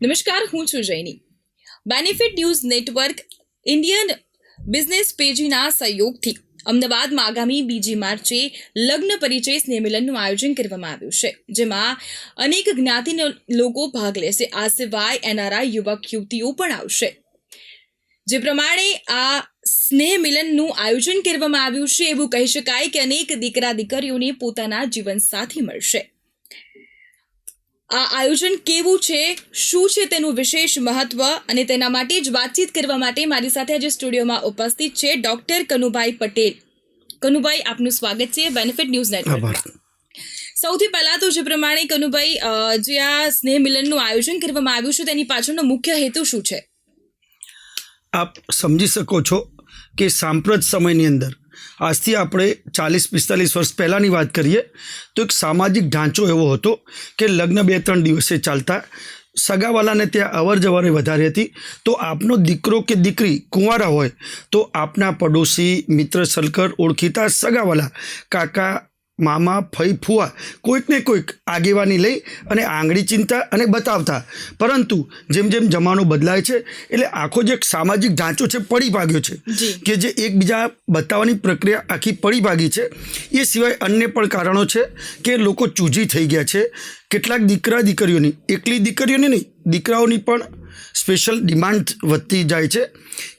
નમસ્કાર, હું છું Jaini. Benefit news network Indian business પેજીના સહયોગથી અમદાવાદમાં આગામી બીજી માર્ચે લગ્ન પરિચય સ્નેહમિલનનું આયોજન કરવામાં આવ્યું છે, જેમાં અનેક જ્ઞાતિના લોકો ભાગ લેશે. આ સિવાય એનઆરઆઈ યુવક યુવતીઓ પણ આવશે. જે પ્રમાણે આ સ્નેહ મિલનનું આયોજન કરવામાં આવ્યું છે, એવું કહી શકાય કે અનેક દીકરા દીકરીઓને પોતાના જીવનસાથી મળશે. આ આયોજન કેવું છે? શું છે તેનું વિશેષ મહત્વ? અને તેના માટે જ વાતચીત કરવા માટે મારી સાથે આજે સ્ટુડિયોમાં ઉપસ્થિત છે ડોક્ટર કનુભાઈ પટેલ. કનુભાઈ આપનું સ્વાગત છે બેનિફિટ ન્યૂઝ નેટવર્ક સૌથી પહેલાં તો જે પ્રમાણે કનુભાઈ જે આ સ્નેહ મિલનનું આયોજન કરવામાં આવ્યું છે તેની પાછળનો મુખ્ય હેતુ શું છે? આપ સમજી શકો છો કે સાંપ્રત સમયની અંદર આજથી આપણે ચાલીસ પિસ્તાલીસ વર્ષ પહેલાંની વાત કરીએ, તો એક સામાજિક ઢાંચો એવો હતો કે લગ્ન બે ત્રણ દિવસે ચાલતા, સગાવાલાને ત્યાં અવર જવર વધારે હતી. તો આપનો દીકરો કે દીકરી કુંવારા હોય, તો આપના પડોશી, મિત્ર સલકર ઓળખીતા સગાવાલા કાકા મામા ફઈ ફુવા કોઈકને કોઈક આગેવાની લઈ અને આંગળી ચિંતા અને બતાવતા. પરંતુ જેમ જેમ જમાનો બદલાય છે એટલે આખો જે એક સામાજિક ઢાંચો છે પડી ભાગ્યો છે. કે જે એકબીજા બતાવવાની પ્રક્રિયા આખી પડી ભાગી છે. એ સિવાય અન્ય પણ કારણો છે કે લોકો ચૂજી થઈ ગયા છે. કેટલાક દીકરા દીકરીઓની એકલી દીકરીઓની નહીં દીકરાઓની પણ સ્પેશિયલ ડિમાન્ડ વધતી જાય છે.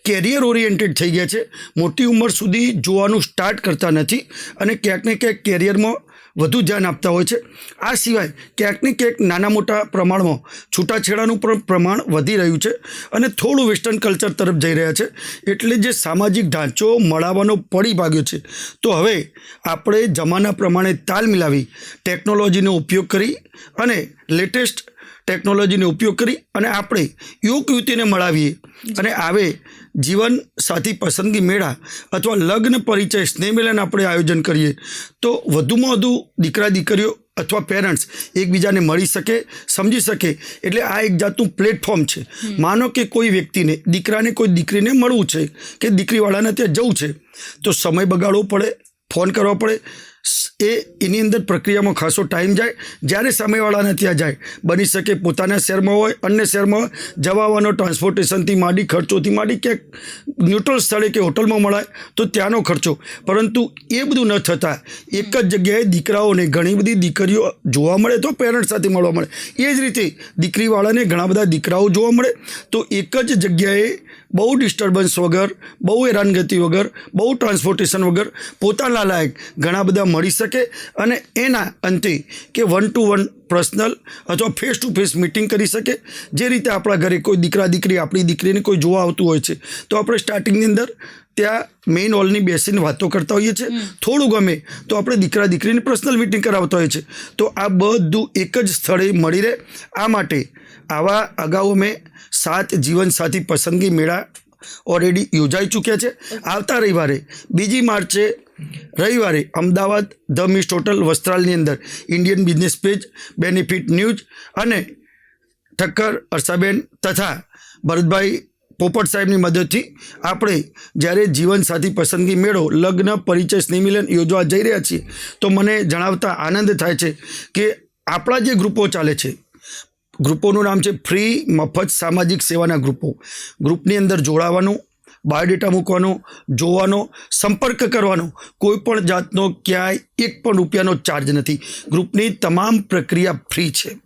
કેરિયર ઓરિએન્ટેડ થઈ ગયા છે. મોટી ઉંમર સુધી જોવાનું સ્ટાર્ટ કરતા નથી અને ક્યાંક ને ક્યાંક કેરિયરમાં વધુ ધ્યાન આપતા હોય છે. આ સિવાય ક્યાંક ને ક્યાંક નાના મોટા પ્રમાણમાં છૂટાછેડાનું પણ પ્રમાણ વધી રહ્યું છે અને થોડું વેસ્ટર્ન કલ્ચર તરફ જઈ રહ્યા છે. એટલે જે સામાજિક ઢાંચો મળાવવાનો પડી ભાગ્યો છે. તો હવે આપણે જમાના પ્રમાણે તાલ મિલાવી, ટેકનોલોજીનો ઉપયોગ કરી અને લેટેસ્ટ ટેકનોલોજીનો ઉપયોગ કરી અને આપણે યુવક યુવતીને મળાવીએ. અને આવે જીવન સાથી પસંદગી મેળા અથવા લગ્ન પરિચય સ્નેહમિલન આપણે આયોજન કરીએ. તો વધુમાં વધુ દીકરા દીકરીઓ અથવા પેરેન્ટ્સ એકબીજાને મળી શકે સમજી શકે. એટલે આ એક જાતનું પ્લેટફોર્મ છે. માનો કે કોઈ વ્યક્તિને દીકરાને કોઈ દીકરીને મળવું છે કે દીકરીવાળાને ત્યાં જવું છે તો સમય બગાડવો પડે ફોન કરવો પડે એ એની અંદર પ્રક્રિયામાં ખાસો ટાઈમ જાય. જ્યારે સામેવાળાને ત્યાં જાય, બની શકે પોતાના શહેરમાં હોય, અન્ય શહેરમાં જવા ટ્રાન્સપોર્ટેશનથી માંડી, ખર્ચોથી માંડી ક્યાંક ન્યુટ્રલ સ્થળે કે હોટલમાં મળાય, તો ત્યાંનો ખર્ચો. પરંતુ એ બધું ન થતાં એક જ જગ્યાએ દીકરાઓને ઘણી બધી દીકરીઓ જોવા મળે તો પેરેન્ટ્સ સાથે મળવા મળે. એ જ રીતે દીકરીવાળાને ઘણા બધા દીકરાઓ જોવા મળે. તો એક જ જગ્યાએ બહુ ડિસ્ટર્બન્સ વગર બહુ હેરાનગતિ વગર બહુ ટ્રાન્સપોર્ટેશન વગર પોતાના લાયક ઘણા બધા મળી શકે અને એના અંતે કે વન ટુ વન પર્સનલ અથવા ફેસ ટુ ફેસ મિટિંગ કરી શકે. જે રીતે આપણા ઘરે કોઈ દીકરા દીકરી આપણી દીકરીને કોઈ જોવા આવતું હોય છે. તો આપણે સ્ટાર્ટિંગની અંદર ત્યાં મેઇન હોલની બેસીને વાતો કરતા હોઈએ છીએ. થોડું ગમે તો આપણે દીકરા દીકરીની પર્સનલ મિટિંગ કરાવતા હોઈએ છીએ. તો આ બધું એક જ સ્થળે મળી રહે. આ માટે આવા અગાઉ મેં સાત જીવનસાથી પસંદગી મેળા ઓલરેડી યોજાઈ ચૂક્યા છે. આવતા રવિવારે, બીજી માર્ચે, રવિવારે અમદાવાદ ધ મિસ્ટ હોટલ વસ્ત્રાલની અંદર Indian business page, benefit news અને ઠક્કર અરસાબેન તથા ભરતભાઈ પોપટ સાહેબની મદદથી આપણે જ્યારે જીવનસાથી પસંદગી મેળો, લગ્ન, પરિચય, સ્નેહમિલન યોજવા જઈ રહ્યા છીએ, તો મને જણાવતા આનંદ થાય છે કે આપણા જે ગ્રુપો ચાલે છે ગ્રુપોનું નામ છે ફ્રી મફત સામાજિક સેવાના ગ્રુપો. ગ્રુપની અંદર જોડાવાનું બાયોડેટા મૂકવાનો જોવાનો સંપર્ક કરવાનો કોઈ પણ જાતનો ક્યાંય એક પણ રૂપિયાનો ચાર્જ નથી. ગ્રુપની તમામ પ્રક્રિયા ફ્રી છે.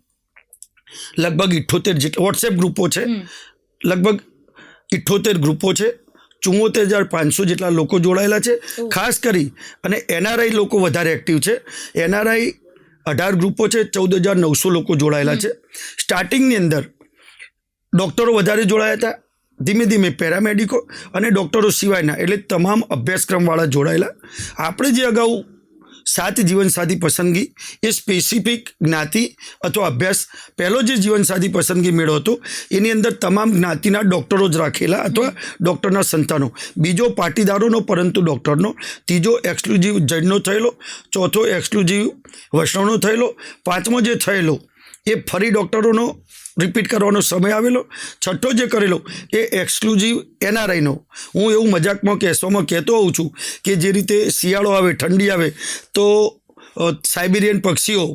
લગભગ ઇઠ્ઠોતેર જેટલા વોટ્સએપ ગ્રુપો છે. લગભગ ઇઠ્ઠોતેર ગ્રુપો છે. ચુમ્મોતેર હજાર પાંચસો જેટલા લોકો જોડાયેલા છે. ખાસ કરી અને એનઆરઆઈ લોકો વધારે એક્ટિવ છે. એનઆરઆઈ અઢાર ગ્રુપો છે ચૌદ હજાર નવસો લોકો જોડાયેલા છે. સ્ટાર્ટિંગની અંદર ડૉક્ટરો વધારે જોડાયા હતા, ધીમે ધીમે પેરામેડિકો અને ડૉક્ટરો સિવાયના, એટલે તમામ અભ્યાસક્રમવાળા જોડાયેલા. આપણે જે અગાઉ સાત જીવનસાથી પસંદગી, એ સ્પેસિફિક જ્ઞાતિ અથવા અભ્યાસ. પહેલો જે જીવનસાથી પસંદગી મેળો હતો, એની અંદર તમામ જ્ઞાતિના ડૉક્ટરો જ રાખેલા અથવા ડૉક્ટરના સંતાનો. બીજો પાટીદારોનો, પરંતુ ડૉક્ટરનો ત્રીજો એક્સક્લુઝિવ જૈનનો થયેલો, ચોથો એક્સક્લુઝિવ વૈષ્ણવનો થયેલો, પાંચમો જે થયેલો, એ ફરી ડૉક્ટરોનો રિપીટ કરવાનો સમય આવેલો. છઠ્ઠો જે કરેલો એ એક્સક્લુઝિવ એનઆરઆઈનો. હું એવું મજાકમાં કહેવામાં કહેતો હોઉં છું કે જે રીતે શિયાળો આવે ઠંડી આવે તો સાઇબેરિયન પક્ષીઓ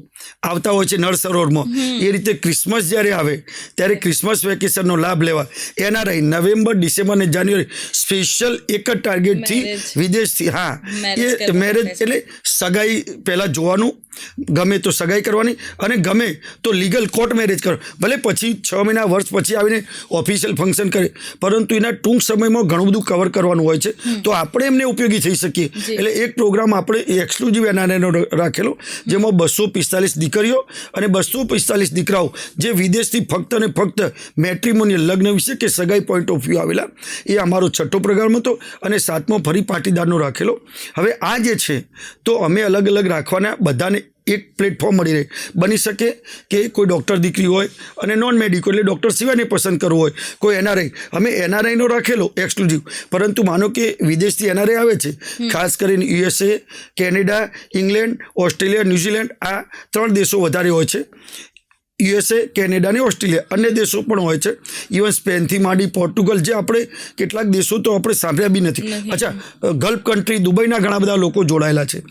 આવતા હોય છે નળ સરોવરમાં. એ રીતે ક્રિસમસ જ્યારે આવે ત્યારે ક્રિસમસ વેકેશનનો લાભ લેવા. એનઆરઆઈ નવેમ્બર ડિસેમ્બર અને જાન્યુઆરી સ્પેશિયલ એક જ ટાર્ગેટથી વિદેશથી હા એ મેરેજ એટલે સગાઈ પહેલાં જોવાનું ગમે તો સગાઈ કરવાની અને ગમે તો લીગલ કોર્ટ મેરેજ કરો ભલે પછી છ મહિના વર્ષ પછી આવીને ઓફિશિયલ ફંક્શન કરે પરંતુ એના ટૂંક સમયમાં ઘણું બધું કવર કરવાનું હોય છે. તો આપણે એમને ઉપયોગી થઈ શકીએ. એટલે એક પ્રોગ્રામ આપણે એક્સક્લુઝિવ એનઆરએનો રાખેલો જેમાં બસો પિસ્તાલીસ દીકરીઓ અને બસો પિસ્તાલીસ દીકરાઓ જે વિદેશથી ફક્ત અને ફક્ત મેટ્રિમોનિયલ લગ્ન વિશે કે સગાઈ પોઈન્ટ ઓફ વ્યૂ આવેલા એ અમારો છઠ્ઠો પ્રોગ્રામ હતો અને સાતમો ફરી પાટીદારનો રાખેલો. હવે આ જે છે તો અમે અલગ અલગ રાખવાના બધાને એક પ્લેટફોર્મ મળી રહે. બની શકે કે કોઈ ડૉક્ટર દીકરી હોય અને નોન મેડિકલ એટલે ડૉક્ટર સિવાયને પસંદ કરવું હોય. કોઈ એનઆરઆઈ અમે એનઆરઆઈનો રાખેલો એક્સક્લુઝિવ પરંતુ માનો કે વિદેશથી એનઆરઆઈ આવે છે. ખાસ કરીને USA Canada England Australia New Zealand આ ત્રણ દેશો વધારે હોય છે. યુએસએ કેનેડા અને ઓસ્ટ્રેલિયા અન્ય દેશો પણ હોય છે. ઇવન સ્પેનથી માંડી પોર્ટુગલ જે આપણે કેટલાક દેશો તો આપણે સાંભળ્યા બી નથી. અચ્છા ગલ્ફ કન્ટ્રી દુબઈના ઘણા બધા લોકો જોડાયેલા છે.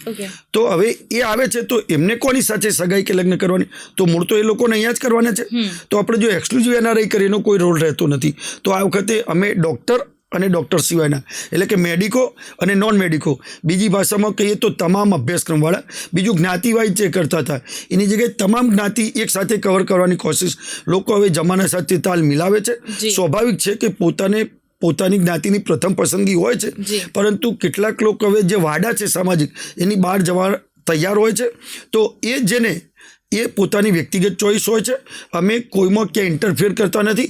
તો હવે એ આવે છે તો એમને કોની સાથે સગાઈ કે લગ્ન કરવાની? તો મૂળ તો એ લોકોને અહીંયા જ કરવાના છે. તો આપણે જો એક્સક્લુઝિવ એનઆરઆઈ કરીએ એનો કોઈ રોલ રહેતો નથી. તો આ વખતે અમે ડૉક્ટર અને ડૉક્ટર સિવાયના. એટલે કે મેડિકો અને નોન મેડિકો બીજી ભાષામાં કહીએ તો તમામ અભ્યાસક્રમવાળા. બીજું જ્ઞાતિવાઇઝ જે કરતા હતા એની જગ્યાએ તમામ જ્ઞાતિ એક સાથે કવર કરવાની કોશિશ. લોકો હવે જમાના સાથે તાલ મિલાવે છે. સ્વાભાવિક છે કે પોતાને પોતાની જ્ઞાતિની પ્રથમ પસંદગી હોય છે. પરંતુ કેટલાક લોકો હવે જે વાડા છે સામાજિક એની બહાર જવા તૈયાર હોય છે. તો એ જેને એ પોતાની વ્યક્તિગત ચોઈસ હોય છે. અમે કોઈમાં ક્યાંય ઇન્ટરફિયર કરતા નથી.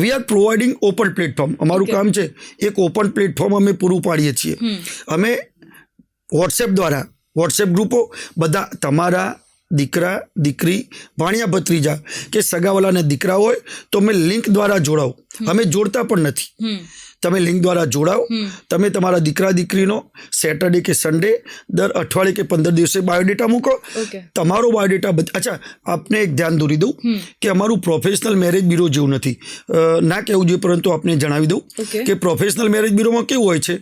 We are providing open platform અમારું કામ છે એક ઓપન પ્લેટફોર્મ અમે પૂરું પાડીએ છીએ. અમે વોટ્સએપ દ્વારા વોટ્સએપ ગ્રુપો બધા તમારા દીકરા દીકરી ભાણિયા ભત્રીજા કે સગાવાલાના દીકરા હોય તો અમે લિંક દ્વારા જોડાઓ અમે જોડતા પણ નથી. તમે લિંક દ્વારા જોડાઓ. તમે તમારા દીકરા દીકરીનો સેટરડે કે સન્ડે દર અઠવાડિયે કે પંદર દિવસે બાયોડેટા મૂકો. તમારો બાયોડેટા અચ્છા આપને એક ધ્યાન દોરી દઉં કે અમારું પ્રોફેશનલ મેરેજ બ્યુરો જેવું નથી. ના કહેવું જોઈએ પરંતુ આપને જણાવી દઉં કે પ્રોફેશનલ મેરેજ બ્યુરોમાં કેવું હોય છે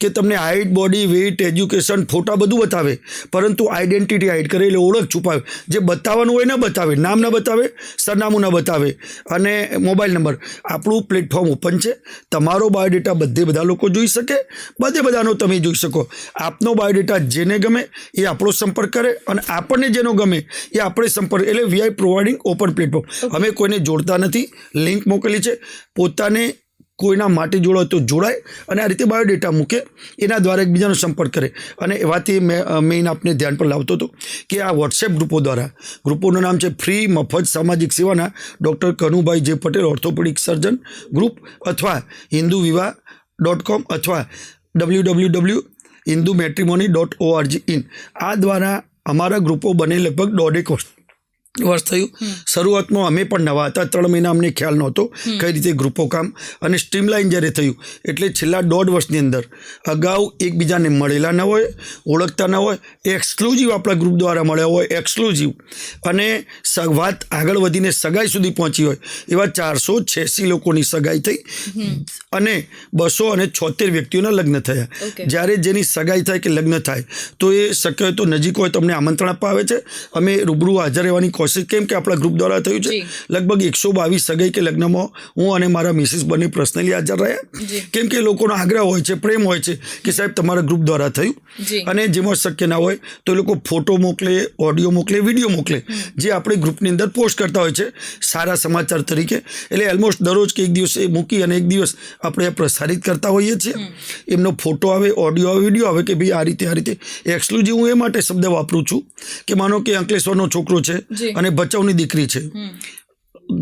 કે તમને હાઇટ બોડી વેઇટ એજ્યુકેશન ફોટા બધું બતાવે પરંતુ આઈડેન્ટિટી હાઇડ કરે એટલે ઓળખ છુપાવે. જે બતાવવાનું હોય ન બતાવે નામ ન બતાવે સરનામું ન બતાવે અને મોબાઈલ નંબર આપણું પ્લેટફોર્મ ઓપન છે. તમારો બાયોડેટા બધે બધા લોકો જોઈ શકે. બધે બધાનો તમે જોઈ શકો. આપનો બાયોડેટા જેને ગમે એ આપણો સંપર્ક કરે અને આપણને જેનો ગમે એ આપણે સંપર્ક એટલે વીઆઈ પ્રોવાઇડિંગ ઓપન પ્લેટફોર્મ અમે કોઈને જોડતા નથી. લિંક મોકલી છે. પોતાને કોઈના માટે જોડાય તો જોડાય અને આ રીતે બાયોડેટા મૂકે, એના દ્વારા એકબીજાનો સંપર્ક કરે. અને એવાથી મેઇન આપને ધ્યાન પર લાવતો હતો કે આ વોટ્સએપ ગ્રુપો દ્વારા, ગ્રુપોનું નામ છે ફ્રી મફત સામાજિક સેવાના ડૉક્ટર કનુભાઈ જે પટેલ, ઓર્થોપેડિક સર્જન ગ્રુપ અથવા હિન્દુ વિવાહ ડોટ કોમ અથવા W W W Hindu matrimony dot ORG in. આ દ્વારા અમારા ગ્રુપો બને લગભગ દોઢેક વર્ષ. વર્ષ થયું. શરૂઆતમાં અમે પણ નવા હતા. ત્રણ મહિના અમને ખ્યાલ નહોતો કઈ રીતે ગ્રુપો કામ અને સ્ટ્રીમલાઇન જ્યારે થયું એટલે છેલ્લા દોઢ વર્ષની અંદર અગાઉ એકબીજાને મળેલા ન હોય ઓળખતા ન હોય એક્સક્લુઝિવ આપણા ગ્રુપ દ્વારા મળ્યા હોય એક્સક્લુઝિવ અને વાત આગળ વધીને સગાઈ સુધી પહોંચી હોય એવા ચારસો છ્યાસી લોકોની સગાઈ થઈ. અને બસો અને છોતેર વ્યક્તિઓના લગ્ન થયા. જ્યારે જેની સગાઈ થાય કે લગ્ન થાય તો એ શક્ય હોય તો નજીક હોય તો અમને આમંત્રણ આપવા આવે છે. અમે રૂબરૂ હાજર રહેવાની કોશિશ કેમ કે આપણા ગ્રુપ દ્વારા થયું છે. લગભગ એકસો બાવીસ સગાઈ કે લગ્નમાં હું અને મારા મિસિસ બંને પર્સનલી હાજર રહ્યા. કેમ કે લોકોનો આગ્રહ હોય છે પ્રેમ હોય છે કે સાહેબ તમારા ગ્રુપ દ્વારા થયું. અને જેમાં શક્ય ના હોય તો એ લોકો ફોટો મોકલે ઓડિયો મોકલે વીડિયો મોકલે. જે આપણે ગ્રુપની અંદર પોસ્ટ કરતા હોય છે સારા સમાચાર તરીકે. એટલે ઓલમોસ્ટ દરરોજ કે એક દિવસ એ મૂકી અને એક દિવસ આપણે પ્રસારિત કરતા હોઈએ છીએ. એમનો ફોટો આવે ઓડિયો આવે વીડિયો આવે કે ભાઈ આ રીતે આ રીતે. એક્સક્લુઝિવ હું એ માટે શબ્દ વાપરું છું કે માનો કે અંકલેશ્વરનો છોકરો છે. અને ભચાઉની દીકરી છે.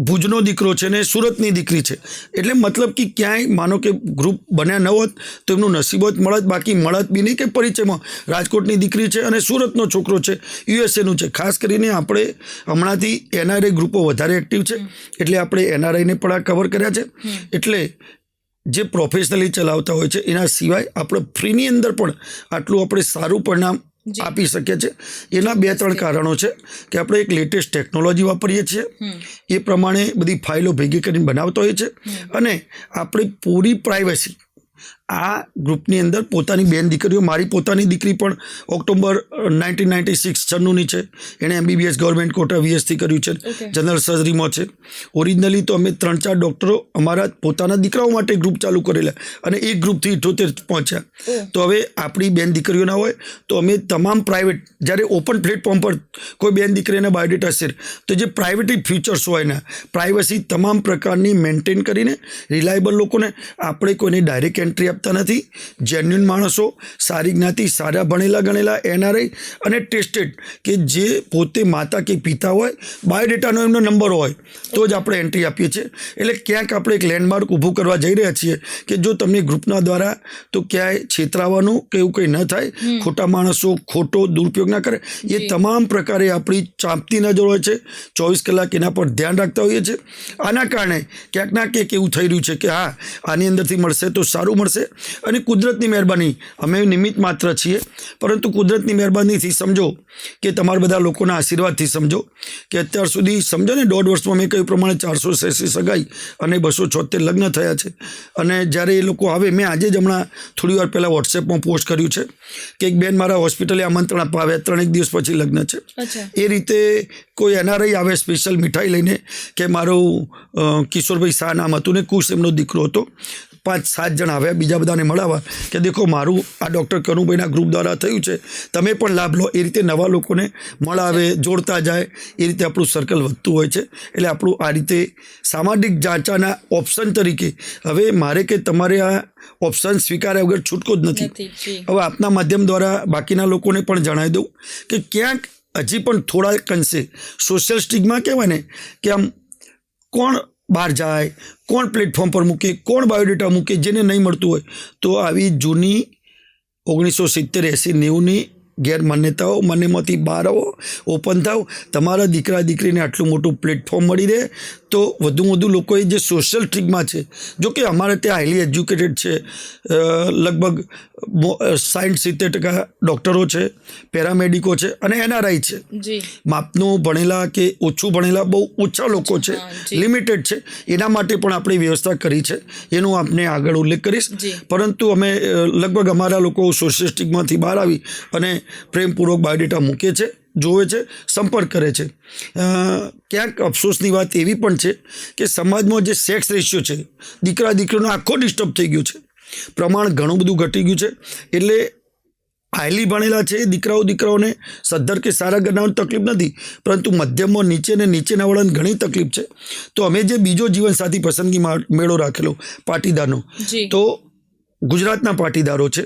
ભુજનો દીકરો છે ને સુરતની દીકરી છે. એટલે મતલબ કે ક્યાંય માનો કે ગ્રુપ બન્યા ન હોત તો એમનું નસીબત મળત બાકી મળત બી નહીં કે પરિચયમાં. રાજકોટની દીકરી છે અને સુરતનો છોકરો છે યુએસએનું છે. ખાસ કરીને આપણે હમણાંથી એનઆરઆઈ ગ્રુપો વધારે એક્ટિવ છે. એટલે આપણે એનઆરઆઈને પણ આ કવર કર્યા છે. એટલે જે પ્રોફેશનલી ચલાવતા હોય છે એના સિવાય આપણે ફ્રીની અંદર પણ આટલું આપણે સારું પરિણામ. આપી શકીએ છીએ એના બે ત્રણ કારણો છે કે આપણે એક લેટેસ્ટ ટેકનોલોજી વાપરીએ છીએ. એ પ્રમાણે બધી ફાઇલો ભેગી કરીને બનાવતો હોઈએ છીએ અને આપણી પૂરી પ્રાઇવસી આ ગ્રુપની અંદર પોતાની બેન દીકરીઓ મારી પોતાની દીકરી પણ ઓક્ટોબર નાઇન્ટીન નાઇન્ટી સિક્સ છન્નુંની છે. એણે એમબીબીએસ ગવર્મેન્ટ કોટા વીએસથી કર્યું છે. જનરલ સર્જરીમાં છે. ઓરિજિનલી તો અમે ત્રણ ચાર ડૉક્ટરો અમારા પોતાના દીકરાઓ માટે ગ્રુપ ચાલુ કરેલા અને એ ગ્રુપથી ઇઠોતેર પહોંચ્યા. તો હવે આપણી બેન દીકરીઓના હોય તો અમે તમામ પ્રાઇવેટ જ્યારે ઓપન પ્લેટફોર્મ પર કોઈ બેન દીકરીને બાયોડેટા શેર તો જે પ્રાઇવેટી ફીચર્સ હોય ને પ્રાઇવસી તમામ પ્રકારની મેન્ટેન કરીને રિલાયબલ લોકોને આપણે કોઈને ડાયરેક્ટ એન્ટ્રી આપતા નથી. જેન્યુન માણસો સારી જ્ઞાતિ સારા ભણેલા ગણેલા એનઆરઆઈ અને ટેસ્ટેડ કે જે પોતે માતા કે પિતા હોય બાયોડેટાનો એમનો નંબર હોય તો જ આપણે એન્ટ્રી આપીએ છીએ. એટલે ક્યાંક આપણે એક લેન્ડમાર્ક ઊભું કરવા જઈ રહ્યા છીએ કે જો તમને ગ્રુપના દ્વારા તો ક્યાંય છેતરાવાનું કે એવું કંઈ ન થાય. ખોટા માણસો ખોટો દુરુપયોગ ના કરે. એ તમામ પ્રકારે આપણી ચાંપતી નજર હોય છે. ચોવીસ કલાક એના પર ધ્યાન રાખતા હોઈએ છીએ. આના કારણે ક્યાંક ના ક્યાંક એવું થઈ રહ્યું છે કે હા આની અંદરથી મળશે તો સારું મળશે. અને કુદરતની મહેરબાની. અમે નિમિત્ત માત્ર છીએ. પરંતુ કુદરતની મહેરબાનીથી સમજો કે તમારા બધા લોકોના આશીર્વાદથી સમજો કે અત્યાર સુધી સમજો ને દોઢ વર્ષમાં મેં કહ્યું પ્રમાણે ચારસો સેસી સગાઈ અને બસો છોતેર લગ્ન થયા છે. અને જ્યારે એ લોકો આવે મેં આજે જ હમણાં થોડી વાર પહેલાં વોટ્સએપમાં પોસ્ટ કર્યું છે કે એક બેન મારા હોસ્પિટલે આમંત્રણ આપવા આવ્યા ત્રણેક દિવસ પછી લગ્ન છે. એ રીતે કોઈ એનઆરઆઈ આવે સ્પેશિયલ મીઠાઈ લઈને કે મારું કિશોરભાઈ શાહ નામ હતું ને કુશ એમનો દીકરો હતો. પાંચ સાત જણ આવ્યા બીજા બધાને મળાવવા કે દેખો મારું આ ડૉક્ટર કનુભાઈના ગ્રુપ દ્વારા થયું છે. તમે પણ લાભ લો. એ રીતે નવા લોકોને મળાવે જોડતા જાય એ રીતે આપણું સર્કલ વધતું હોય છે. એટલે આપણું આ રીતે સામાજિક જાંચાના ઓપ્શન તરીકે હવે મારે કે તમારે આ ઓપ્શન સ્વીકાર્યા વગર છૂટકો જ નથી. હવે આપના માધ્યમ દ્વારા બાકીના લોકોને પણ જણાવી દઉં કે ક્યાંક હજી પણ થોડા અંશે સોશિયલ સ્ટિગમાં કહેવાય ને કે આમ કોણ બહાર જાય, કોણ પ્લેટફોર્મ પર મૂકે, કોણ બાયોડેટા મૂકે, જેને નહીં મળતું હોય, તો આવી જૂની ઓગણીસો સિત્તેર એંસી નેવુંની ગેરમાન્યતાઓ મનેમાંથી બહાર આવો ઓપન થાવ, તમારા દીકરા દીકરીને આટલું મોટું પ્લેટફોર્મ મળી રહે તો વધુ વધુ લોકોએ જે સોશિયલ સ્ટિગમાં છે જો કે અમારે ત્યાં હાઈલી એજ્યુકેટેડ છે લગભગ સાઠ સિત્તેર ટકા ડૉક્ટરો છે પેરામેડિકો છે અને એનઆરઆઈ છે. માપનું ભણેલા કે ઓછું ભણેલા બહુ ઓછા લોકો છે લિમિટેડ છે એના માટે પણ આપણે વ્યવસ્થા કરી છે એનું આપને આગળ ઉલ્લેખ કરીશ. પરંતુ અમે લગભગ અમારા લોકો સોશિયલ સ્ટિગમાંથી બહાર આવી અને પ્રેમપૂર્વક બાયોડેટા મૂકે છે. જોવે છે સંપર્ક કરે છે. ક્યાંક અફસોસની વાત એવી પણ છે કે સમાજમાં જે સેક્સ રેશિયો છે દીકરા દીકરીનો આખો ડિસ્ટર્બ થઈ ગયો છે. પ્રમાણ ઘણું બધું ઘટી ગયું છે. એટલે હાઈલી ભણેલા છે દીકરાઓ દીકરાઓને સદ્ધર કે સારા ગણાવવાની તકલીફ નથી પરંતુ મધ્યમમાં નીચે ને નીચેના વાળાને ઘણી તકલીફ છે. તો અમે જે બીજો જીવનસાથી પસંદગી મેળો રાખેલો પાટીદારનો તો ગુજરાતના પાટીદારો છે.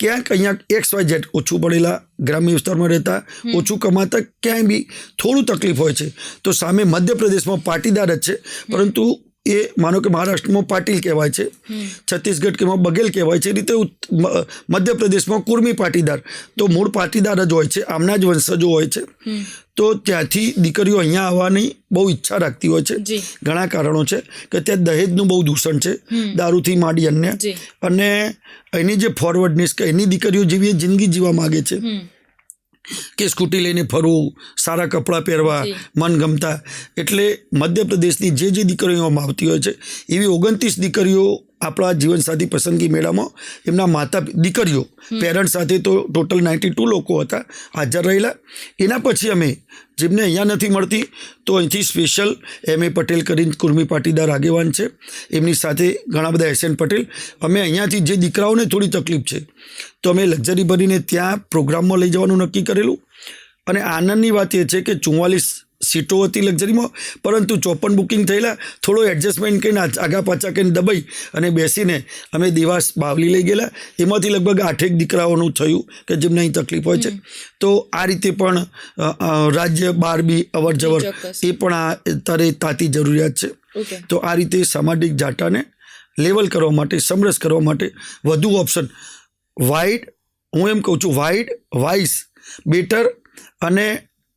ક્યાંક અહીંયા એક્સ વાય ઝેડ ઓછું પડેલા ગ્રામ્ય વિસ્તારમાં રહેતા ઓછું કમાતા ક્યાંય બી થોડું તકલીફ હોય છે. તો સામે મધ્યપ્રદેશમાં પાટીદાર જ છે. પરંતુ એ માનો કે મહારાષ્ટ્રમાં પાટીલ કહેવાય છે. છત્તીસગઢ કે બગેલ બઘેલ કહેવાય છે. એ રીતે મધ્યપ્રદેશમાં કુર્મી પાટીદાર. તો મૂળ પાટીદાર જ હોય છે. આમના જ વંશજો હોય છે. તો ત્યાંથી દીકરીઓ અહીંયા આવવાની બહુ ઈચ્છા રાખતી હોય છે. ઘણા કારણો છે કે ત્યાં દહેજનું બહુ દૂષણ છે. દારૂથી માંડી અન્ય. અને એની જે ફોરવર્ડનેસ કે એની દીકરીઓ જેવી જિંદગી જીવા માગે છે. કે સ્કૂટી લઈને ફરવું સારા કપડાં પહેરવા મનગમતા મન ગમતા. એટલે મધ્યપ્રદેશની જે જે દીકરીઓમાં આવતી હોય છે એવી ઓગણત્રીસ દીકરીઓ આપણા જીવનસાથી પસંદગી મેળામાં એમના માતા દીકરીઓ પેરેન્ટ સાથે તો ટોટલ નાઇન્ટી ટુ લોકો હતા હાજર રહેલા. એના પછી અમે જેમને અહીંયા નથી મળતી તો અહીંથી સ્પેશિયલ એમ એ પટેલ કરીને કુર્મી પાટીદાર આગેવાન છે. એમની સાથે ઘણા બધા એસ એન પટેલ. અમે અહીંયાથી જે દીકરાઓને થોડી તકલીફ છે તો અમે લક્ઝરી ભરીને ત્યાં પ્રોગ્રામમાં લઈ જવાનું નક્કી કરેલું. અને આનંદની વાત એ છે કે ચુમ્માલીસ સીટો હતી લક્ઝરીમાં પરંતુ ચોપન બુકિંગ થયેલા થોડો એડજસ્ટમેન્ટ કરીને આગા પાછા કરીને દબાઈ અને બેસીને અમે દેવાસ બાવલી લઈ ગયેલા. એમાંથી લગભગ આઠેક દીકરાઓનું થયું કે જેમને અહીં તકલીફ હોય છે. તો આ રીતે પણ રાજ્ય બારબી અવર જવર એ પણ આ અત્યારે તાતી જરૂરિયાત છે. તો આ રીતે સામાજિક જાટાને લેવલ કરવા માટે સમરસ કરવા માટે વધુ ઓપ્શન. વાઇડ હું એમ કહું છું વાઇડ વાઇસ બેટર અને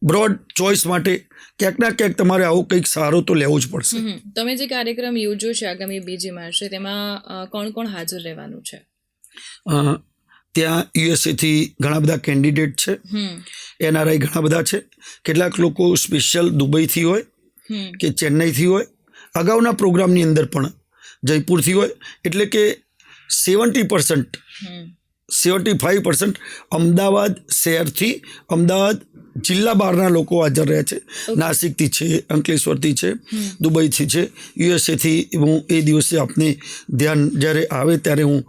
બ્રોડ ચોઇસ માટે ક્યાંક ના ક્યાંક તમારે આવું કંઈક સારું તો લેવું જ પડશે. તમે જે કાર્યક્રમ યોજો છે આગામી બીજી માર્ચે તેમાં કોણ કોણ હાજર રહેવાનું છે? ત્યાં યુએસએથી ઘણા બધા કેન્ડિડેટ છે. એનઆરઆઈ ઘણા બધા છે. કેટલાક લોકો સ્પેશિયલ દુબઈથી હોય કે ચેન્નઈથી હોય. અગાઉના પ્રોગ્રામની અંદર પણ જયપુરથી હોય. એટલે કે seventy percent seventy five percent Ahmedabad શહેરથી અમદાવાદ જિલ્લા બહારના લોકો હાજર રહ્યા છે. નાસિકથી છે અંકલેશ્વરથી છે દુબઈથી છે યુએસએથી હું એ દિવસે આપને ધ્યાન જ્યારે આવે ત્યારે હું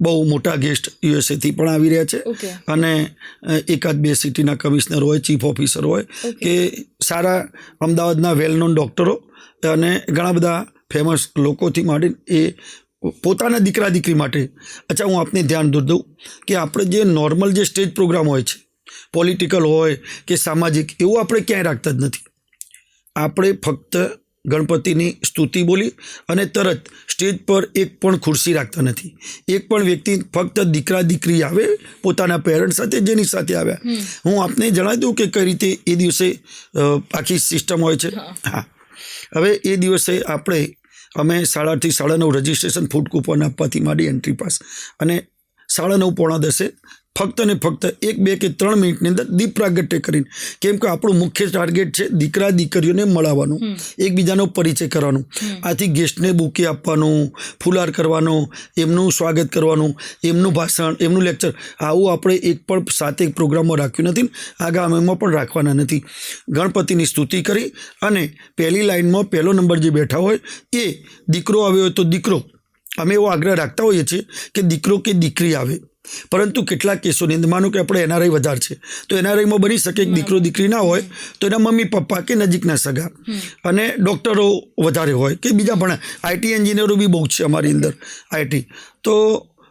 બહુ મોટા ગેસ્ટ યુએસએથી પણ આવી રહ્યા છે. અને એકાદ બે સિટીના કમિશનર હોય ચીફ ઓફિસર હોય કે સારા અમદાવાદના વેલ નોન ડૉક્ટરો અને ઘણા બધા ફેમસ લોકોથી માંડીને એ પોતાના દીકરા દીકરી માટે. અચ્છા હું આપને ધ્યાન દોર દઉં કે આપણે જે નોર્મલ જે સ્ટેજ પ્રોગ્રામ હોય છે પોલિટિકલ હોય કે સામાજિક એવું આપણે ક્યાંય રાખતા જ નથી. આપણે ફક્ત ગણપતિની સ્તુતિ બોલી અને તરત સ્ટેજ પર એક પણ ખુરશી રાખતા નથી. એક પણ વ્યક્તિ ફક્ત દીકરા દીકરી આવે પોતાના પેરેન્ટ્સ સાથે જેની સાથે આવ્યા. હું આપને જણાવી દઉં કે કઈ રીતે એ દિવસે આખી સિસ્ટમ હોય છે. હા. હવે એ દિવસે આપણે અમે સાડાથી સાડા નવ રજિસ્ટ્રેશન ફૂડ કૂપન આપવાથી માંડી એન્ટ્રી પાસ અને સાડા નવ પોણા દસે ફક્ત ને ફક્ત એક બે કે ત્રણ મિનિટની અંદર દીપ પ્રાગટ્ય કરીને. કેમ કે આપણું મુખ્ય ટાર્ગેટ છે દીકરા દીકરીઓને મળવાનું એકબીજાનો પરિચય કરવાનો. આથી ગેસ્ટને બુકે આપવાનું ફુલાર કરવાનો એમનું સ્વાગત કરવાનું એમનું ભાષણ એમનું લેક્ચર આવું આપણે એક પણ સાથે એક પ્રોગ્રામમાં રાખ્યું નથી આગામીમાં પણ રાખવાના નથી. ગણપતિની સ્તુતિ કરી અને પહેલી લાઇનમાં પહેલો નંબર જે બેઠા હોય એ દીકરો આવ્યો હોય તો દીકરો. અમે એવો આગ્રહ રાખતા હોઈએ છીએ કે દીકરો કે દીકરી આવે. પરંતુ કેટલાક કેસોની અંદર માનો કે આપણે એનઆરઆઈ વધારે છે. તો એનઆરઆઈમાં બની શકે કે દીકરો દીકરી ના હોય તો એના મમ્મી પપ્પા કે નજીકના સગા. અને ડૉક્ટરો વધારે હોય કે બીજા ભણે આઈટી એન્જિનિયરો બી બહુ છે અમારી અંદર આઈટી તો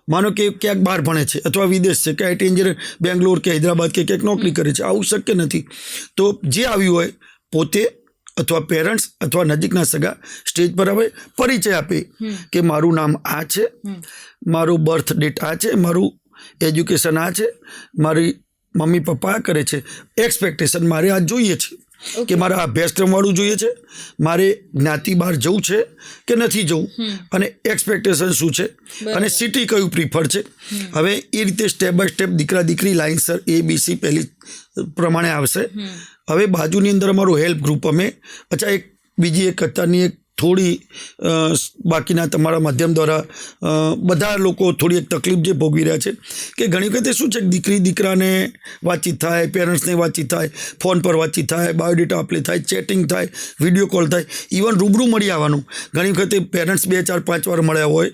માનો કે ક્યાંક બહાર ભણે છે અથવા વિદેશ છે કે આઈટી એન્જિનિયર બેંગ્લોર કે હૈદરાબાદ કે ક્યાંક નોકરી કરે છે આવું શક્ય નથી. તો જે આવ્યું હોય પોતે અથવા પેરેન્ટ્સ અથવા નજીકના સગા સ્ટેજ પર આવે પરિચય આપે કે મારું નામ આ છે મારું બર્થ ડેટ આ છે મારું એજ્યુકેશન આ છે. મારી મમ્મી પપ્પા આ કરે છે. એક્સપેક્ટેશન મારે આ જોઈએ છે કે મારે અભ્યાસક્રમવાળું જોઈએ છે. મારે જ્ઞાતિ બહાર જવું છે કે નથી જવું? અને એક્સપેક્ટેશન શું છે? અને સિટી કયું પ્રિફર છે? હવે એ રીતે સ્ટેપ બાય સ્ટેપ દીકરા દીકરી લાઇન્સર એ બી સી પહેલી પ્રમાણે આવશે. હવે બાજુની અંદર અમારું હેલ્પ ગ્રુપ અમે અચ્છા એક બીજી એક કતારની એક થોડી બાકીના તમારા માધ્યમ દ્વારા બધા લોકો થોડી એક તકલીફ જે ભોગવી રહ્યા છે કે ઘણી વખતે શું છે કે દીકરી દીકરાને વાતચીત થાય પેરેન્ટ્સને વાતચીત થાય ફોન પર વાતચીત થાય બાયોડેટા આપલે થાય ચેટિંગ થાય વીડિયો કોલ થાય ઇવન રૂબરૂ મળી આવવાનું. ઘણી વખતે પેરેન્ટ્સ બે ચાર પાંચ વાર મળ્યા હોય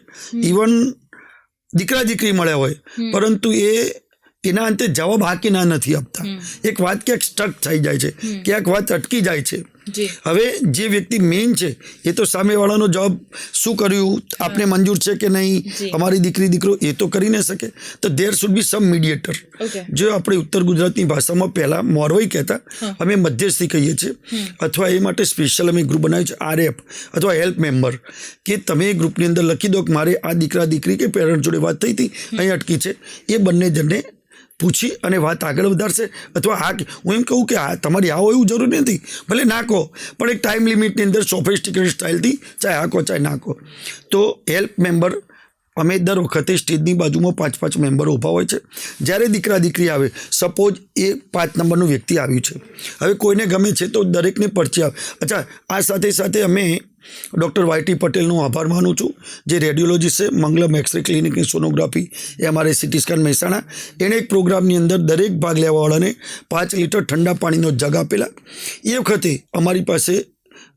ઇવન દીકરા દીકરી મળ્યા હોય. પરંતુ એ એના અંતે જવાબ હા કે ના નથી આપતા. એક વાત ક્યાંક સ્ટક થઈ જાય છે. ક્યાંક વાત અટકી જાય છે. હવે જે વ્યક્તિ મેઇન છે એ તો સામેવાળાનો જવાબ શું કર્યું? આપને મંજૂર છે કે નહીં? અમારી દીકરી દીકરો એ તો કરી ન શકે. તો દેર શુડ બી સમ મીડિયેટર જો આપણે ઉત્તર ગુજરાતની ભાષામાં પહેલાં મોરવાઈ કહેતા અમે મધ્યસ્થી કહીએ છીએ. અથવા એ માટે સ્પેશિયલ અમે ગ્રુપ બનાવ્યું છે આરએફ અથવા હેલ્પ મેમ્બર કે તમે ગ્રુપની અંદર લખી દો કે મારે આ દીકરા દીકરી કે પેરેન્ટ જોડે વાત થઈ હતી અહીં અટકી છે. એ બંને જણને પૂછી અને વાત આગળ વધારશે. અથવા હા, હું એમ કહું કે આ તમારી આવો એવું જરૂરી નથી. ભલે ના કહો, પણ એક ટાઈમ લિમિટની અંદર સોફિસ્ટિકેટેડ સ્ટાઇલથી ચાહે હા કહો ચાહે ના કહો. તો હેલ્પ મેમ્બર અમે દર વખતે સ્ટેજની બાજુમાં પાંચ પાંચ મેમ્બરો ઊભા હોય છે. જ્યારે દીકરા દીકરી આવે સપોઝ એ પાંચ નંબરનું વ્યક્તિ આવ્યું છે. હવે કોઈને ગમે છે તો દરેકને પરચી આવે અચ્છા, આ સાથે સાથે અમે ડૉક્ટર વાયટી પટેલનો આભાર માનું છું, જે રેડિયોલોજીસ્ટ છે, મંગલમ એક્સરે ક્લિનિકની સોનોગ્રાફી એ અમારે સિટી સ્કેન મહેસાણા. એણે એક પ્રોગ્રામની અંદર દરેક ભાગ લેવાવાળાને પાંચ લીટર ઠંડા પાણીનો જગ આપેલા. એ વખતે અમારી પાસે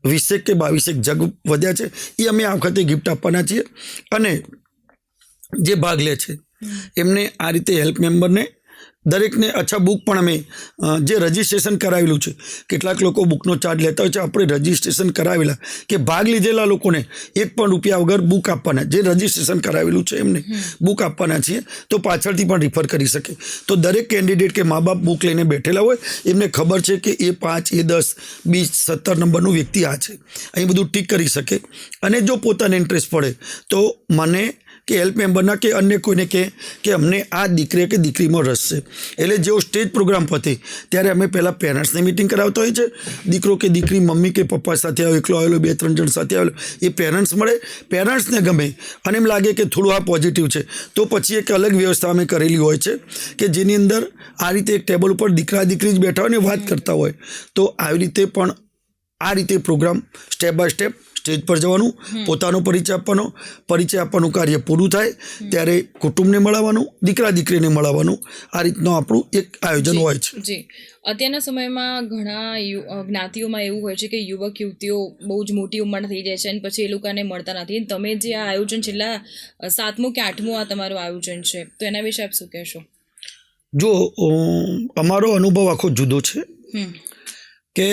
વીસેક કે બાવીસેક જગ વધ્યા છે. એ અમે આ વખતે ગિફ્ટ આપવાના છીએ. અને જે ભાગ લે છે. એમને આ રીતે હેલ્પ મેમ્બરને દરેકને અચ્છા બુક પણ અમે જે રજિસ્ટ્રેશન કરાવેલું છે કેટલાક લોકો બુકનો ચાર્જ લેતા હોય છે આપણે રજિસ્ટ્રેશન કરાવેલા કે ભાગ લીધેલા લોકોને એક પણ રૂપિયા વગર બુક આપવાના જે રજિસ્ટ્રેશન કરાવેલું છે એમને બુક આપવાના છીએ તો પાછળથી પણ રિફર કરી શકે. તો દરેક કેન્ડિડેટ કે મા બાપ બુક લઈને બેઠેલા હોય એમને ખબર છે કે એ પાંચ એ દસ બીસ સત્તર નંબરનું વ્યક્તિ આ છે. અહીં બધું ટીક કરી શકે. અને જો પોતાને ઇન્ટરેસ્ટ પડે તો મને કે હેલ્પ મેમ્બરના કે અન્ય કોઈને કહે કે અમને આ દીકરી કે દીકરીમાં રસ છે. એટલે જેવો સ્ટેજ પ્રોગ્રામ પતે ત્યારે અમે પહેલાં પેરેન્ટ્સની મિટિંગ કરાવતા હોય છે. દીકરો કે દીકરી, મમ્મી કે પપ્પા સાથે આવ્યો, એકલો આવેલો, બે, ત્રણ જણ સાથે આવેલો, એ પેરેન્ટ્સ મળે. પેરેન્ટ્સને ગમે, અને એમ લાગે કે થોડું આ પોઝિટિવ છે. તો પછી એક અલગ વ્યવસ્થા અમે કરેલી હોય છે, કે જેની અંદર આ રીતે એક ટેબલ ઉપર દીકરા, દીકરી જ બેઠા હોય ને વાત કરતા હોય. તો આવી રીતે પણ આ રીતે programme step by step stage પર જવાનું પોતાનો પરિચય આપવાનો પરિચય આપવાનું કાર્ય પૂરું થાય ત્યારે કુટુંબને મળવાનું દીકરા દીકરીને મળવાનું આ રીતનું આપણું એક આયોજન હોય છે. જી. અત્યારના સમયમાં ઘણા જ્ઞાતિઓમાં એવું હોય છે કે યુવક યુવતીઓ બહુ જ મોટી ઉંમર થઈ જાય છે અને પછી એ લોકોને મળતા નથી. તમે જે આ આયોજન છેલ્લા સાતમું કે આઠમું આ તમારું આયોજન છે તો એના વિશે આપ શું કહેશો? જો અમારો અનુભવ આખો જુદો છે કે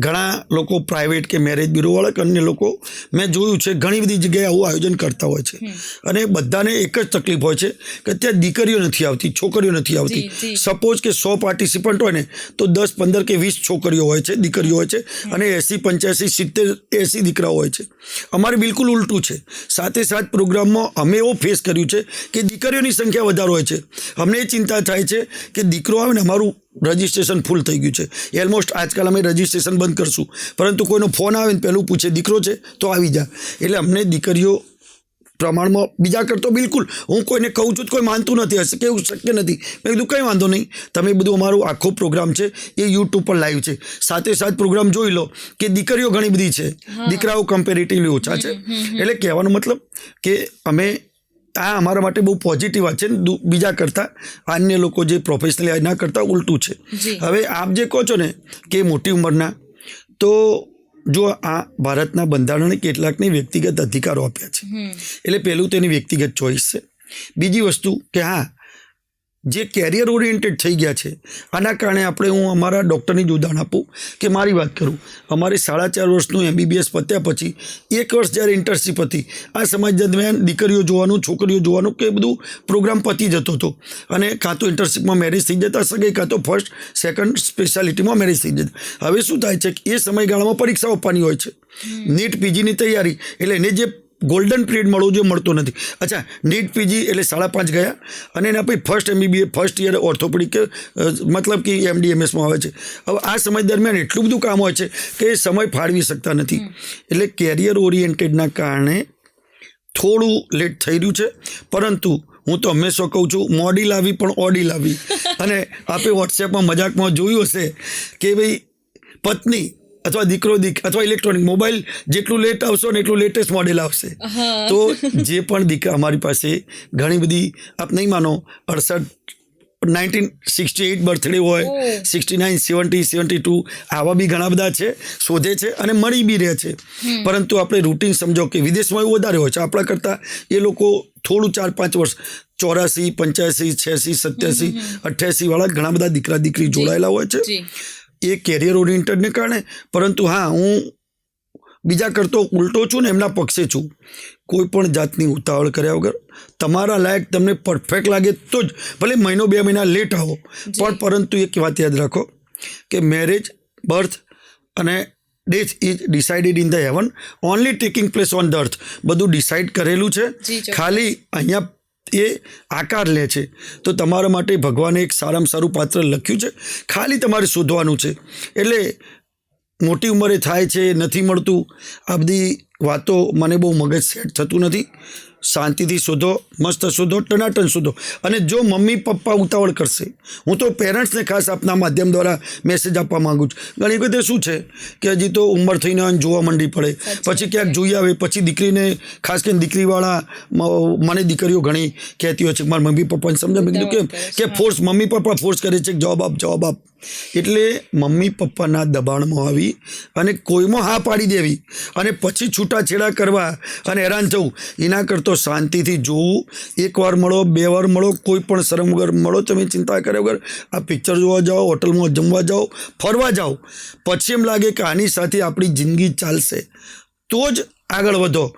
ઘણા લોકો પ્રાઇવેટ કે મેરેજ બ્યુરોવાળા કે અન્ય લોકો મેં જોયું છે ઘણી બધી જગ્યાએ આવું આયોજન કરતા હોય છે. અને બધાને એક જ તકલીફ હોય છે કે ત્યાં દીકરીઓ નથી આવતી છોકરીઓ નથી આવતી. સપોઝ કે સો પાર્ટિસિપન્ટ હોય ને તો દસ પંદર કે વીસ છોકરીઓ હોય છે દીકરીઓ હોય છે અને એંસી પંચ્યાસી સિત્તેર એંસી દીકરાઓ હોય છે. અમારે બિલકુલ ઉલટું છે. સાથે સાથ પ્રોગ્રામમાં અમે એવો ફેસ કર્યું છે કે દીકરીઓની સંખ્યા વધારે હોય છે. અમને એ ચિંતા થાય છે કે દીકરો આવે ને અમારું રજિસ્ટ્રેશન ફૂલ થઈ ગયું છે. ઓલમોસ્ટ આજકાલ અમે રજિસ્ટ્રેશન બંધ કરશું. પરંતુ કોઈનો ફોન આવે ને પહેલું પૂછે દીકરો છે? તો આવી જા. એટલે અમને દીકરીઓ પ્રમાણમાં બીજા કરતો બિલકુલ. હું કોઈને કહું છું તો કોઈ માનતું નથી હશે કે એવું શક્ય નથી. મેં કીધું કંઈ વાંધો નહીં. તમે બધું અમારું આખો પ્રોગ્રામ છે એ યુટ્યુબ પર લાઈવ છે. સાથે સાથ પ્રોગ્રામ જોઈ લો કે દીકરીઓ ઘણી બધી છે. દીકરાઓ કમ્પેરેટિવલી ઓછા છે. એટલે કહેવાનો મતલબ કે અમે આ અમારા માટે બહુ પોઝિટિવ વાત છે બીજા કરતાં અન્ય લોકો જે પ્રોફેશનલી એના કરતાં ઉલટું છે. હવે આપ જે કહો છો ને કે મોટી ઉંમરના તો જો આ ભારતના બંધારણે કેટલાકને વ્યક્તિગત અધિકારો આપ્યા છે. એટલે પહેલું તેની વ્યક્તિગત ચોઈસ છે. બીજી વસ્તુ કે હા જે કેરિયર ઓરિએન્ટેડ થઈ ગયા છે આના કારણે આપણે હું અમારા ડૉક્ટરની જ ઉદાહરણ આપું કે મારી વાત કરું. અમારી સાડા ચાર વર્ષનું એમબીબીએસ પત્યા પછી એક વર્ષ જ્યારે ઇન્ટર્નશીપ હતી આ સમાજ દરમિયાન દીકરીઓ જોવાનું છોકરીઓ જોવાનું કે બધું પ્રોગ્રામ પતી જતો હતો. અને કાં તો ઇન્ટર્નશીપમાં મેરેજ થઈ જતા સગાઈ કાં તો ફર્સ્ટ સેકન્ડ સ્પેશિયાલિટીમાં મેરેજ થઈ જતા. હવે શું થાય છે કે એ સમયગાળામાં પરીક્ષાઓ આપવાની હોય છે. નીટ પીજીની તૈયારી એટલે એને જે ગોલ્ડન પીરિયડ મળવું જોઈએ મળતો નથી. અચ્છા નીટ પીજી એટલે સાડા પાંચ ગયા અને એના પછી first MBBS first year orthopaedic મતલબ કે એમડીએમએસમાં આવે છે. હવે આ સમય દરમિયાન એટલું બધું કામ હોય છે કે એ સમય ફાળવી શકતા નથી. એટલે કેરિયર ઓરિએન્ટેડના કારણે થોડું લેટ થઈ રહ્યું છે. પરંતુ હું તો હંમેશા કહું છું મોડી લાવી પણ ઓડી લાવી. અને આપે વોટ્સએપમાં મજાકમાં જોયું હશે કે ભાઈ પત્ની અથવા દીકરો દીક અથવા ઇલેક્ટ્રોનિક મોબાઈલ જેટલું લેટ આવશો ને એટલું લેટેસ્ટ મોડેલ આવશે. તો જે પણ દીકરા અમારી પાસે ઘણી બધી આપ નહીં માનો અડસઠ નાઇન્ટીન સિક્સટી એઇટ બર્થડે હોય. Sixty nine seventy seventy two આવા બી ઘણા બધા છે શોધે છે અને મળી બી રહે છે. પરંતુ આપણે રૂટીન સમજો કે વિદેશમાં એવું વધારે હોય છે. આપણા કરતાં એ લોકો થોડું ચાર પાંચ વર્ષ ચોરાસી પંચ્યાસી છ્યાસી સત્યાસી અઠ્યાસી વાળા ઘણા બધા દીકરા દીકરી જોડાયેલા હોય છે. એ કેરિયર ઓરિએન્ટેડને કારણે. પરંતુ હા હું બીજા કરતો ઉલટો છું ને એમના પક્ષે છું. કોઈ પણ જાતની ઉતાવળ કર્યા વગર તમારા લાયક તમને પરફેક્ટ લાગે તો જ ભલે મહિનો બે મહિના લેટ આવો. પણ પરંતુ એક વાત યાદ રાખો કે મેરેજ બર્થ અને death is decided in the heaven only taking place on the earth બધું ડિસાઇડ કરેલું છે. ખાલી અહીંયા એ આકાર લે છે. તો તમારા માટે ભગવાને એક સારામાં સારું પાત્ર લખ્યું છે. ખાલી તમારે શોધવાનું છે. એટલે મોટી ઉંમરે થાય છે, નથી મળતું. આ બધી વાતો મને બહુ મગજ સેટ થતું નથી. શાંતિથી શોધો મસ્ત શોધો ટનાટન શોધો. અને જો મમ્મી પપ્પા ઉતાવળ કરશે હું તો પેરેન્ટ્સને ખાસ આપના માધ્યમ દ્વારા મેસેજ આપવા માગું છું. ઘણી વખતે શું છે કે હજી તો ઉંમર થઈને જોવા માંડી પડે. પછી ક્યાંક જોઈ આવે પછી દીકરીને ખાસ કરીને દીકરીવાળા મને દીકરીઓ ઘણી કહેતી હોય છે કે મારા મમ્મી પપ્પાને સમજાય મેં કીધું કેમ? કે ફોર્સ મમ્મી પપ્પા ફોર્સ કરે છે કે જવાબ આપ જવાબ આપ. એટલે મમ્મી પપ્પાના દબાણમાં આવી અને કોઈમાં હા પાડી દેવી અને પછી છૂટાછેડા કરવા અને હેરાન થવું. એના કરતો શાંતિથી જોવું. એકવાર મળો, બે વાર મળો, કોઈ પણ શરમ વગર મળો. તમે ચિંતા કર્યા વગર આ પિક્ચર જોવા જાઓ, હોટલમાં જમવા જાઓ, ફરવા જાઓ. પછી એમ લાગે કે આની સાથે આપણી જિંદગી ચાલશે. તો જ આગળ વધો.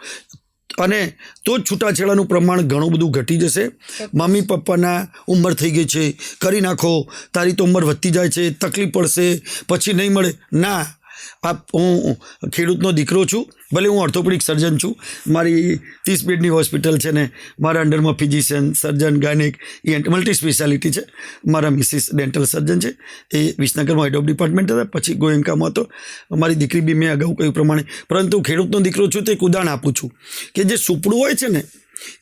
અને તો જ છૂટાછેડાનું પ્રમાણ ઘણું બધું ઘટી જશે. મમ્મી પપ્પાના ઉંમર થઈ ગઈ છે. કરી નાખો. તારી તો ઉંમર વધતી જાય છે. તકલીફ પડશે. પછી નહીં મળે. ના. આ હું ખેડૂતનો દીકરો છું, ભલે હું ઓર્થોપેડિક સર્જન છું, મારી ત્રીસ બેડની હોસ્પિટલ છે ને, મારા અંડરમાં ફિઝિશિયન સર્જન ગાયનિક એ મલ્ટી સ્પેશિયાલિટી છે. મારા મિસિસ ડેન્ટલ સર્જન છે. એ વિસનગરમાં હેડ ઓફ ડિપાર્ટમેન્ટ હતા, પછી ગોયંકામાં હતો. મારી દીકરી બી મેં અગાઉ કહ્યું પ્રમાણે. પરંતુ ખેડૂતનો દીકરો છું તે ઉદાહરણ આપું છું. કે જે સુપડું હોય છે ને,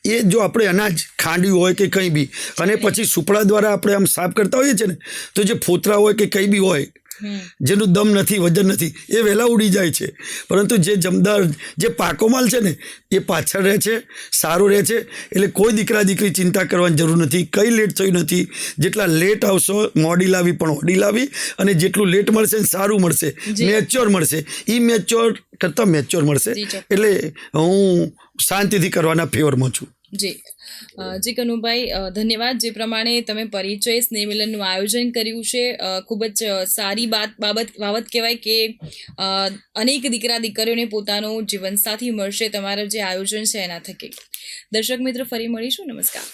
એ જો આપણે અનાજ ખાંડ્યું હોય કે કંઈ બી, અને પછી સુપડા દ્વારા આપણે આમ સાફ કરતા હોઈએ છીએ ને, તો જે ફોતરા હોય કે કંઈ બી હોય જેનું દમ નથી વજન નથી એ વહેલા ઉડી જાય છે. પરંતુ જે જમદાર જે પાકો માલ છે ને એ પાછળ રહે છે સારો રહે છે એટલે કોઈ દીકરા દીકરી ચિંતા કરવાની જરૂર નથી. કંઈ લેટ થયું નથી. જેટલા લેટ આવશો મોડી લાવી પણ ઓડી લાવી અને જેટલું લેટ મળશે ને સારું મળશે. મેચ્યોર મળશે. એ મેચ્યોર કરતાં મેચ્યોર મળશે. એટલે હું શાંતિથી કરવાના ફેવરમાં છું. જી. જી. કનુભાઈ ધન્યવાદ. જે પ્રમાણે તમે પરિચય સ્નેહ મિલનનું આયોજન કર્યું છે ખૂબ જ સારી બાત બાબત બાબત કહેવાય કે અનેક દીકરા દીકરીઓને પોતાનો જીવનસાથી મળશે. તમારું જે આયોજન છે એના થકી દર્શક મિત્રો ફરી મળીશું. નમસ્કાર.